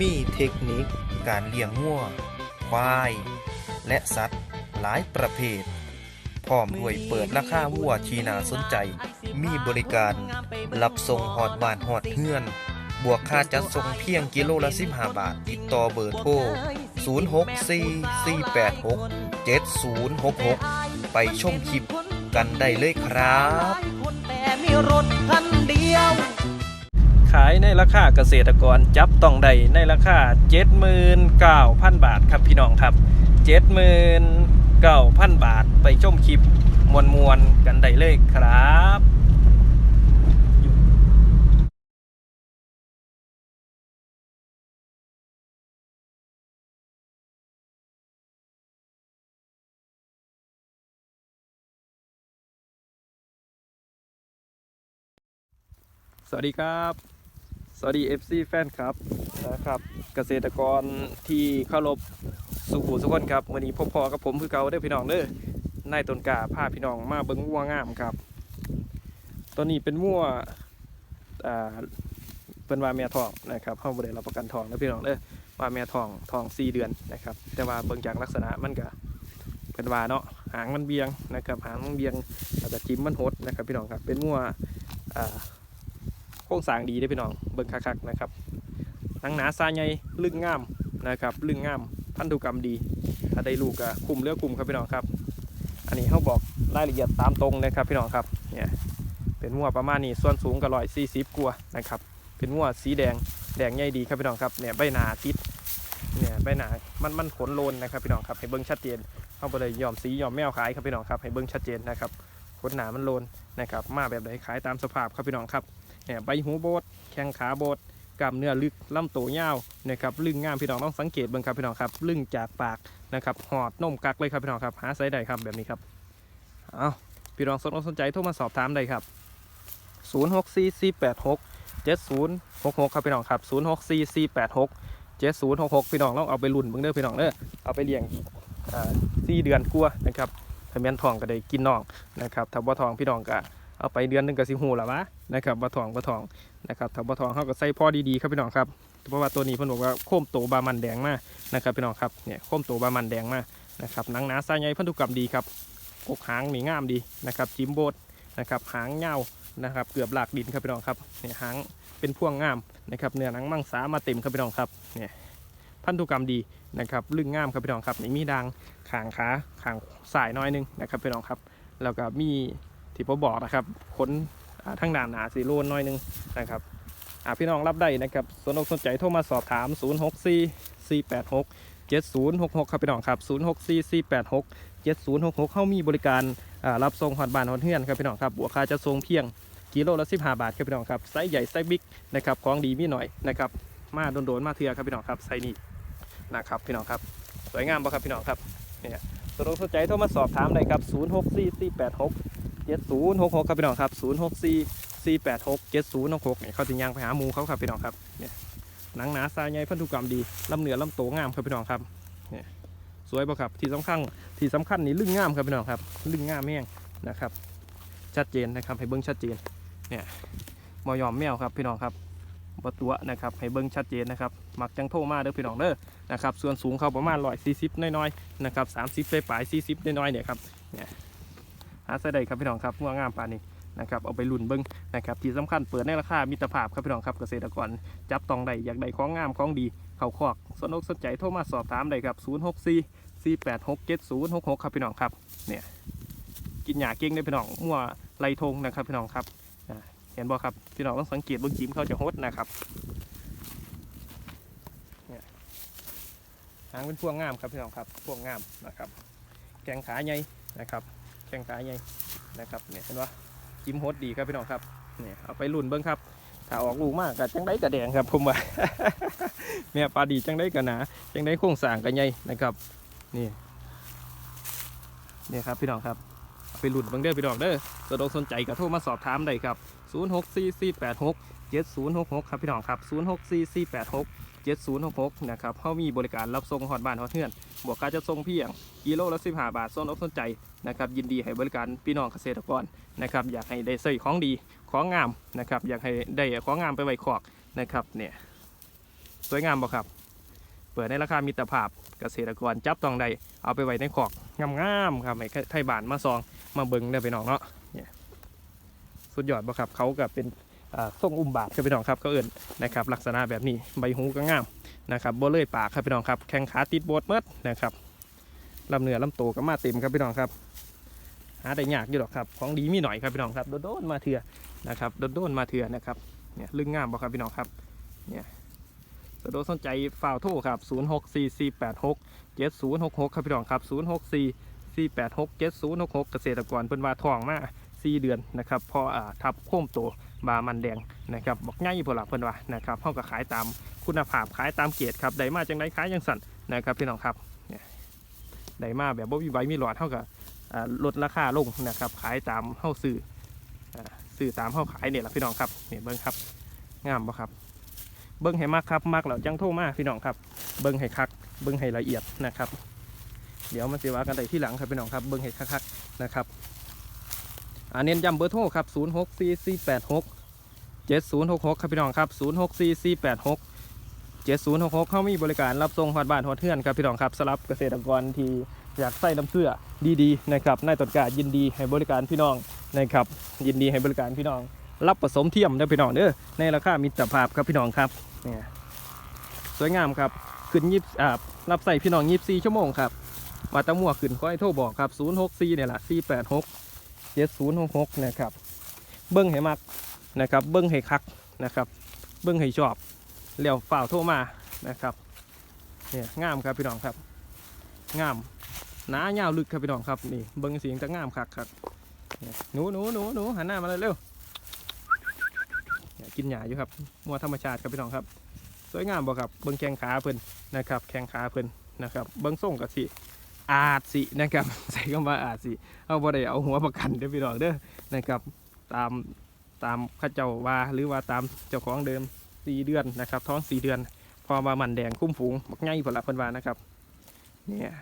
มีเทคนิคการเลี้ยงงัวควาย และสัตว์หลายประเภท พร้อมด้วยเปิดราคาวัวที่น่าสนใจ มีบริการรับส่งหอดบ้านหอดเฮือน บวกค่าจัดส่งเพียงกิโลละ 15 บาท ติดต่อเบอร์โทร 0644867066 ไปชมคลิปกันได้เลยครับ แต่มีรถคันเดียว ขายในราคาเกษตรกรจับต้องได้ในราคา 79,000 บาทครับพี่น้องครับ 79,000 บาทไปชมคลิปมวลมวลกันได้เลยครับสวัสดีครับ สวัสดี FC แฟนครับนะครับ เกษตรกรที่เคารพสุขุสุขคนครับวันนี้พบพอกับผมคือเก่าเด้อพี่น้องเด้อนายต้นกาพาพี่น้องมาเบิ้งวัวงามครับตัวนี้เป็นวัวอ่าเป็นว่าแม่ทองนะครับเขาบริรับประกันทองนะพี่น้องเด้อว่าแม่ทองทอง4เดือนนะครับ แต่ว่าเบิ่งจากลักษณะมันก็เป็นว่าเนาะหางมันเบียงนะครับ หางมันเบียงแล้วก็จิ้มมันหดนะครับ พี่น้องครับเป็นวัวอ่าโครงสร้างดีได้พี่น้องเบิ่งคักๆนะครับหนังหนาซาใหญ่ลึงงามนะครับลึงงามพันธุกรรมดี ถ้าได้ลูกก็คุมเลือกคุมครับพี่น้องครับ อันนี้เขาบอกรายละเอียดตามตรงนะครับพี่น้องครับเนี่ยเป็นงัวประมาณนี้ส่วนสูงก็ร้อยสี่สิบกัวนะครับเป็นงัวสีแดงแดงใหญ่ดีครับพี่น้องครับเนี่ยใบหนาติดเนี่ยใบหนามันมันขนโลนนะครับพี่น้องครับให้เบิ่งชัดเจนเขาไปเลยยอมสียอมแมวขายครับพี่น้องครับให้เบิ่งชัดเจนนะครับขนหนามันโลนนะครับมาแบบไหนขายตามสภาพครับพี่น้องครับ ใบหูโบดแข้งขาโบดกล้ามเนื้อลึกลำตัวยาวนะครับลึงงามพี่น้องต้องสังเกตเบิ่งครับพี่น้องครับลึงจากปากนะครับหอดนมกักเลยครับพี่น้องครับหาไซส์ใดครับแบบนี้ครับเอาพี่น้องสนสนใจโทรมาสอบถามได้ครับ 0 6 4 4 8 6 7 0 6 6 ครับพี่น้องครับ 0 6 4 4 8 6 7 0 6 6 พี่น้องลองเอาไปลุ่นเบิ่งเด้อพี่น้องเด้อเอาไปเลี้ยงสี่เดือนกลัวนะครับถ้าแม่นทองก็ได้กินน้องนะครับถ้าบ่ทองพี่น้องก็ เอาไปเดือนหนึ่งกับสิหูหรอวะนะครับบะทองบะทองนะครับถ้าบะทองเขาก็ใส่พ่อดีๆครับพี่น้องครับเพราะว่าตัวนี้พิ่นบอกว่าโค้มโตบามันแดงมากนะครับพี่น้องครับเนี่ยโค้มโตบามันแดงมากนะครับหนังหนาสายใยพันธุกรรมดีครับกกหางนี่งามดีนะครับจิ้มโบดนะครับหางเงานะครับเกือบหลากดินครับพี่น้องครับเนี่ยหางเป็นพ่วงงามนะครับเนื้อหนังมังสามาเต็มครับพี่น้องครับเนี่ยพันธุกรรมดีนะครับลึงงามครับพี่น้องครับนี่มีดังขางขาขางสายน้อยหนึงนะครับพี่น้องครับ แล้วก็มี ที่ผมบอกนะครับขนทั้งด่านหนาสีโลนน้อยหนึงนะครับพี่น้องรับได้นะครับสนอกสนใจโทรมาสอบถาม 0 6 4 4 8 6 7 0 6 6 ครับพี่น้องครับ 0 6 4 4 8 6 7 0 6 6 เข้ามีบริการรับส่งฮอดบานฮอดเฮือนครับพี่น้องครับบวกค่าจะส่งเพียงกิโลละ15 บาทครับพี่น้องครับไซส์ใหญ่ไซส์บิ๊กนะครับของดีมีหน่อยนะครับมาโดนๆมาเถื่อครับพี่น้องครับไซส์นี้นะครับพี่น้องครับสวยงามป่ะครับพี่น้องครับเนี่ยสนอกสนใจโทรมาสอบถามได้ครับ 0 6 4 4 8 6 7066ครับพี่น้องครับ064 486 7066เนี่ยเขาจะย่างไปหาหมูเขาครับพี่น้องครับเนี่ยหนังหนาซายใหญ่พันธุกรรมดีลำเหนือลำโตงามครับพี่น้องครับเนี่ยสวยป่ะครับที่สำคัญที่สำคัญนี่ลึงงามครับพี่น้องครับลึงงามแม่งนะครับ ชัดเจนนะครับให้เบิ้งชัดเจนเนี่ยมอยอมแมวครับพี่น้องครับบตัวนะครับให้เบิ้งชัดเจนนะครับมักจังโทมาเด้อพี่น้องเด้อนะครับส่วนสูงเขาประมาณร้อยสี่สิบน้อยๆนะครับสามสิบไปปลายสี่สิบน้อยๆเนี่ยครับหาใส่ได้ครับพี่น้องครับงัวงามปานนี้นะครับเอาไปลุ่นเบิ้งนะครับที่สำคัญเปิดในราคามิตรภาพครับพี่น้องครับเกษตรกร จับต้องได้อยากได้ของงามของดีเข้าคอกสนอกสนใจโทรมาสอบถามได้ครับ 0 6 4 4 8 6 7 0 6 6 ครับพี่น้องครับเนี่ยกินหยาเก่งได้พี่น้องมั่วไรทงนะครับพี่น้องครับเห็นบ่ครับพี่น้องต้องสังเกตเบิ้งจิ้มเขาจะฮดนะครับเนี่ยหางเป็นพวงงามครับพี่น้องครับพวงงามนะครับ แกงขาใหญ่นะครับ ข้งขาใหญ่นะครับเนี่ยเห็นว่าจิ้มโฮดดีครับพี่น้องครับเนี่ยเอาไปลุ่นเบิ้งครับถ้าออกลูกมากก็จังได้กระแดงครับผมว่าแม่ปลาดีจังได้กันหนาจังได้โครงสางกันใหญ่นะครับนี่นี่ครับพี่น้องครับเอาไปหลุดเบังเด้อพี่น้องเด้อสะดวกสนใจก็โทรมาสอบถามได้ครับ 064486 7066 ครับพี่น้องครับ 064486 7066นะครับเขามีบริการรับส่งฮอดบ้านฮอดเฮือน บวกการจะส่งเพียงกิโลละ15 บาทส่วนอกสนใจนะครับยินดีให้บริการพี่น้องเกษตรกรนะครับอยากให้ได้ใส่ของดีของงามนะครับอยากให้ได้ของงามไปไว้ขอกนะครับเนี่ยสวยงามบ่ครับ เปิดในราคามิตรภาพเกษตรกรจับต้องได้เอาไปไว้ในขอกงามๆครับให้ไทยบ้านมาซองมาเบิงได้อพี่น้องเนาะเนี่ยสุดยอดบ่ครับเขาก็เป็น อ่งอุ้มบาทครับพี่น้องครับก็เอิ่นนะครับลักษณะแบบนี้ใบหูก็งามนะครับบ่เลยปากครับพี่น้องครับแข้งขาติดโบดเมดนะครับลำเนื้อลำโตวก็มาเต็มครับพี่น้องครับหาได้ยากอยู่หรอกครับของดีมีหน่อยครับพี่น้องครับโดนมาเถื่อนะครับโดนมาเถื่อนะครับเนี่ยลึงงามบ่ครับพี่น้องครับเนี่ยสะดวกสนใจฝ่าวโทรครับ 0 6 4 4 8 6 7 0 6 6 ครับพี่น้องครับ 0 6 4 4 8 6 7 0 6 6 เกษตรกรเพิ่นว่าทองมา4เดือนนะครับพออ่าทับโค้มโต บามันแดงนะครับบอกง่ายอยู่พอละเพิ่นว่านะครับเฮาก็ขายตามคุณภาพขายตามเกรดครับได้มาจังไดขายจังสั่นนะครับพี่น้องครับเนี่ยได้มาแบบบ่มีใบมีหลอดเท่ากับลดราคาลงนะครับขายตามเฮาซื้อซื้อตามเฮาขายเนี่ยแหละพี่น้องครับเนี่ยเบิ้งครับงามบ่ครับ เบิ้งให้มากครับมากแล้วจังโทรมาพี่น้องครับ เบิ้งให้คักเบิ้งให้ละเอียดนะครับ เดี๋ยวมาสิว่ากันได้ที่หลังครับพี่น้องครับเบิ้งให้คักๆนะครับ อ่าเน้นย้ำเบอร์โทรครับ0 6 4 4 8 6 7066ครับพี่น้องครับ064486 7066เขามีบริการรับส่งฮอดบ้านฮอดเทือนครับพี่น้องครับสำหรับเกษตรกรที่อยากใส่น้ำเสื้อดีๆนะครับนายตรวจการยินดีให้บริการพี่น้องนะครับยินดีให้บริการพี่น้อง รับผสมเทียมนะพี่น้องเด้อในราคามิตรภาพครับพี่น้องครับเนี่ยสวยงามครับขึ้นยิบอ่ารับใส่พี่น้องยิบสี่ชั่วโมงครับมาตะมั่วขึ้นก็ให้โทรบอกครับ064เนี่ยแหละ486 7066นะครับ เบิ้งให้มักนะครับ เบิ้งให้คักนะครับ เบิ้งให้ชอบเลี้ยวฝ่าวโทรมานะครับเนี่ยงามครับพี่น้องครับ งามหนาเงาลึกครับพี่น้องครับนี่เบิ้งเสียงจะงามคักครับหนูหนูหนูหนูหันหน้ามาเลยเร็วกินหญ้าอยู่ครับมัวธรรมชาติครับพี่น้องครับ สวยงามบ่ครับเบิ้งแข้งขาเพิ่นนะครับ แข้งขาเพิ่นนะครับ เบิ้งส่งกับสิ อาจสินะครับ ใส่คำว่าอาจสิเอาบ่ได้เอาหัวประกันเด้อพี่น้องเด้อนะครับ ตามตามข้าเจ้าว่าหรือว่าตามเจ้าของเดิมสี่เดือนนะครับ ท้องสี่เดือน พอมามันแดงคุ้มฝูงบักง่ายผลละพิ่นว่านะครับเนี่ย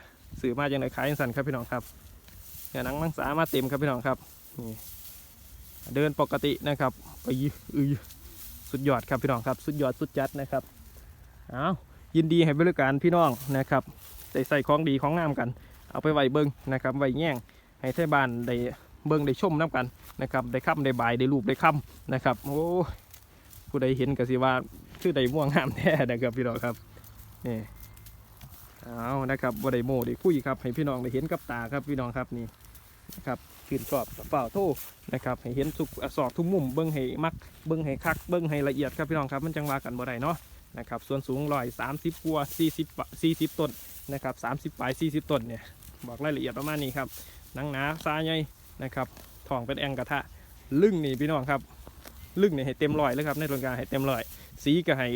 สื่อมาอย่างไรขายจังสันครับพี่น้องครับเนี่ยนังมังสามาเต็มครับพี่น้องครับนี่เดินปกตินะครับไปยือือสุดยอดครับพี่น้องครับ สุดยอดสุดจัดนะครับเอายินดีให้บริการพี่น้องนะครับ ได้ใส่ของดีของงามกัน เอาไปไว้เบิ้งนะครับไว้แง่งให้ไทบ้านได้เบิ้งได้ชมน้กันนะครับได้ค่ำได้บายได้รูปได้ค่ำนะครับโอ้ผู้ใดเห็นก็สิว่าคือได้ม่วงงามแท้นะครับพี่น้องครับนี่เอานะครับบ่ได้โมได้คุยครับให้พี่น้องได้เห็นกับตาครับพี่น้องครับนี่นะครับชื่นชอบเปล่าโทษนะครับให้เห็นสุกสอบทุกมุมเบิ้งให้มักเบิ้งให้คักเบิ้งให้ละเอียดครับพี่น้องครับมันจังว่ากันบ่ได้เนาะ นะครับส่วนสูงร้อยสามสิบกว่าสี่สิบสี่สิบต้นนะครับสามสิบปลายสี่สิบต้นเนี่ยบอกรายละเอียดประมาณนี้ครับนังหนาซาใหญ่นะครับทองเป็นแองกระทะลึ่งนี่พี่น้องครับลึ่งนี่ให้เต็มรอยเลยครับในโรงงานให้เต็มรอย สีก็ให้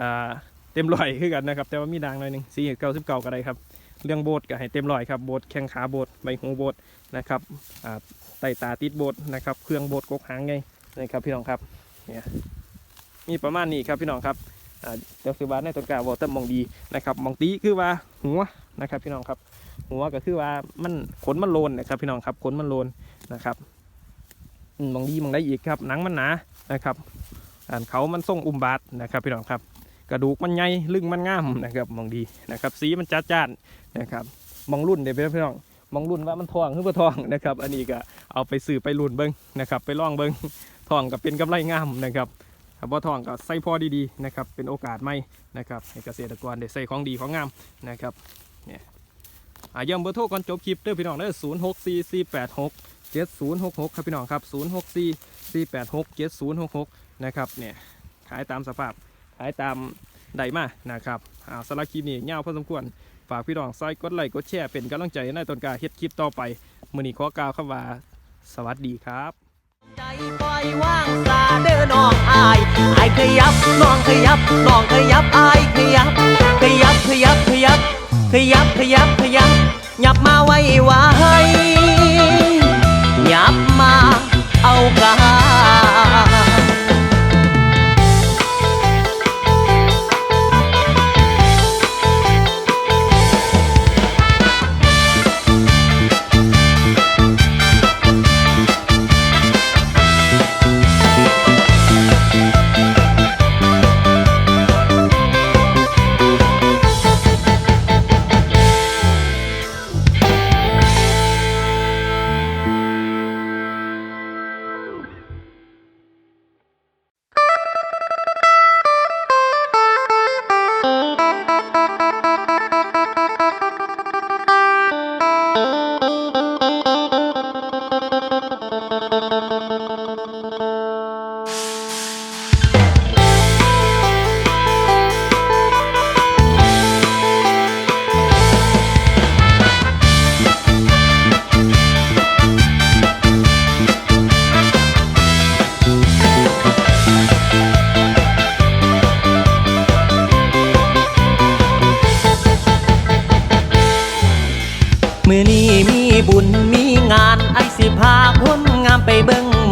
อ่าเต็มรอยคือกันนะครับแต่ว่ามีด่างหน่อยหนึงสีเก้าสิบเก้าก็ได้ครับเรื่องโบดก็ให้เต็มรอยครับโบดแข้งขาโบดใบหูโบดนะครับอ่าไตตาติดโบดนะครับเครื่องโบดกกหางไงนะครับพี่น้องครับเนี่ยมีประมาณนี้ครับพี่น้องครับ อ่าเดี๋ยวคือว่าในต้นกาวอเตอร์มองดีนะครับมองตีคือว่าหัวนะครับพี่น้องครับ หัวก็คือว่ามันขนมันโลนนะครับพี่น้องครับขนมันโลนนะครับมองดีมองได้อีกครับหนังมันหนานะครับอ่านเขามันทรงอุ้มบาดนะครับพี่น้องครับ กระดูกมันใหญ่ลึงมันงามนะครับมองดีนะครับสีมันจัดจ้านนะครับมองรุ่นเดี๋ยวพี่น้องมองรุ่นว่ามันทองหรือบ่ทองนะครับ อันนี้ก็เอาไปสื่อไปรุ่นเบิ้งนะครับ ไปล่องเบิ้งทองก็เป็นกำไรงามนะครับ ถ้าบ่ทองก็ใส่พอดีๆนะครับเป็นโอกาสใหม่นะครับให้เกษตรกรได้ใส่ของดีของงามนะครับอ่ยอาย้ำเบอร์โทรก่อนจบคลิปเด้อพี่น้องเด้อศูนย์หกสี่สี่แปดหกเจ็ดศูนย์หกหกครับพี่น้องครับศูนย์หกสี่สี่แปดหกเจ็ดศูนย์หกหกนะครับเนี่ยขายตามสภาพขายตามใดมานะครับอ่าสำหรับคลิปนี้ยาวพอสมควรฝากพี่น้องซอยกดไลค์กดแชร์เป็นกำลังใจในต้นการเฮ็ดคลิปต่อไป มือนี้ขอกล่าวคำว่าสวัสดีครับ ใจปล่อยวางายไอขยับน้องขยับน้องขยับไอขยับ ขยับขยับขยับ ขยับขยับขยับหยับมาไว้ไว้หยับมาเอากัน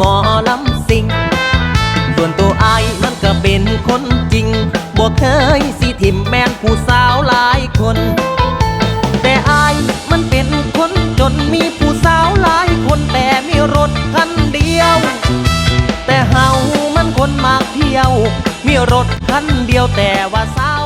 หมอลำสิง ส่วนตัวไอายมันก็เป็นคนจริงบ่เคยสิทิมแม่นผู้สาวหลายคน แต่อายมันเป็นคนจนมีผู้สาวหลายคนแต่มีรถคันเดียว แต่เฮามันคนมากเที่ยว มีรถคันเดียวแต่ว่าสาว